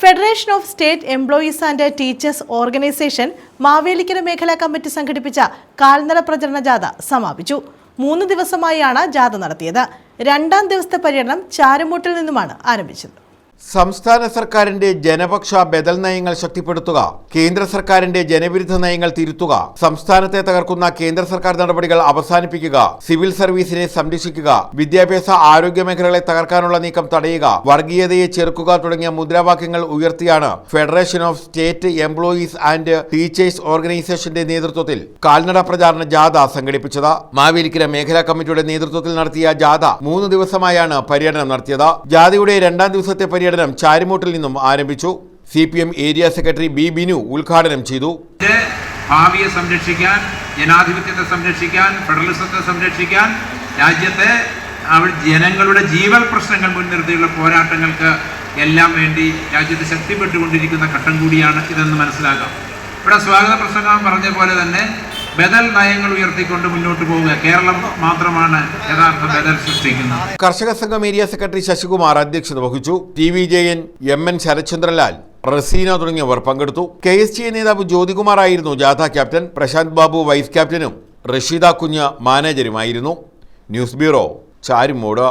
Federation of state employees and teachers organisation Mavelikkara മേഖലാ committee സംഘടിപ്പിച്ച കാൽനട പ്രചരണ ജാഥ സമാപിച്ചു. മൂന്ന് ദിവസമായാണ് ജാഥ നടത്തിയത്. രണ്ടാം ദിവസത്തെ പര്യടനം ചാരമൂട്ടിൽ നിന്നുമാണ് ആരംഭിച്ചത്. സംസ്ഥാന സർക്കാരിന്റെ ജനപക്ഷ ബദൽ നയങ്ങൾ ശക്തിപ്പെടുത്തുക കേന്ദ്ര സർക്കാരിന്റെ ജനവിരുദ്ധ നയങ്ങൾ തിരുത്തുക സംസ്ഥാനത്തെ തകർക്കുന്ന കേന്ദ്ര സർക്കാർ നടപടികൾ അവസാനിപ്പിക്കുക സിവിൽ സർവീസിനെ സംരക്ഷിക്കുക വിദ്യാഭ്യാസ ആരോഗ്യ മേഖലകളെ തകർക്കാനുള്ള നീക്കം തടയുക വർഗീയതയെ ചെറുക്കുക തുടങ്ങിയ മുദ്രാവാക്യങ്ങൾ ഉയർത്തിയാണ് federation of state employees and teachers ഓർഗനൈസേഷന്റെ നേതൃത്വത്തിൽ കാൽനട പ്രചാരണ ജാഥ സംഘടിപ്പിച്ചത്. മാവേലിക്കര മേഖലാ കമ്മിറ്റിയുടെ നേതൃത്വത്തിൽ നടത്തിയ ജാഥ മൂന്ന് ദിവസമായാണ് പര്യടനം നടത്തിയത്. ജാഥയുടെ രണ്ടാം ദിവസത്തെ പര്യടനം ചാരിമൂട്ടിൽ നിന്നും ആരംഭിച്ചു. C P M area secretary B Binu ഉദ്ഘാടനം ചെയ്തു. ഭാവിയെ സംരക്ഷിക്കാൻ ജനാധിപത്യത്തെ സംരക്ഷിക്കാൻ ഫെഡറലിസത്തെ സംരക്ഷിക്കാൻ രാജ്യത്തെ ജനങ്ങളുടെ ജീവൽ പ്രശ്നങ്ങൾ മുൻനിർത്തിയുള്ള പോരാട്ടങ്ങൾക്ക് എല്ലാം വേണ്ടി രാജ്യത്ത് ശക്തിപ്പെട്ടുകൊണ്ടിരിക്കുന്ന ഘട്ടം കൂടിയാണ് ഇതെന്ന് മനസ്സിലാക്കാം. ഇവിടെ സ്വാഗത പ്രസംഗം പറഞ്ഞ പോലെ തന്നെ ബദൽ നയങ്ങൾ ഉയർത്തിക്കൊണ്ട് മുന്നോട്ട് പോവുക. കേരളം മാത്രമാണ് യഥാർത്ഥ ബദൽ സൃഷ്ടിക്കുന്നത്. കർഷക സംഘം ഏരിയ സെക്രട്ടറി ശശികുമാർ അധ്യക്ഷത വഹിച്ചു. T V Jayan M N Sarathchandralal Raseena തുടങ്ങിയവർ പങ്കെടുത്തു. കെ എസ് ടി എ നേതാവ് ജ്യോതികുമാർ ആയിരുന്നു ജാഥ ക്യാപ്റ്റൻ. പ്രശാന്ത് ബാബു വൈസ് ക്യാപ്റ്റനും. റഷീദ കുഞ്ഞ് മാനേജരുമായിരുന്നു. News bureau Charummood.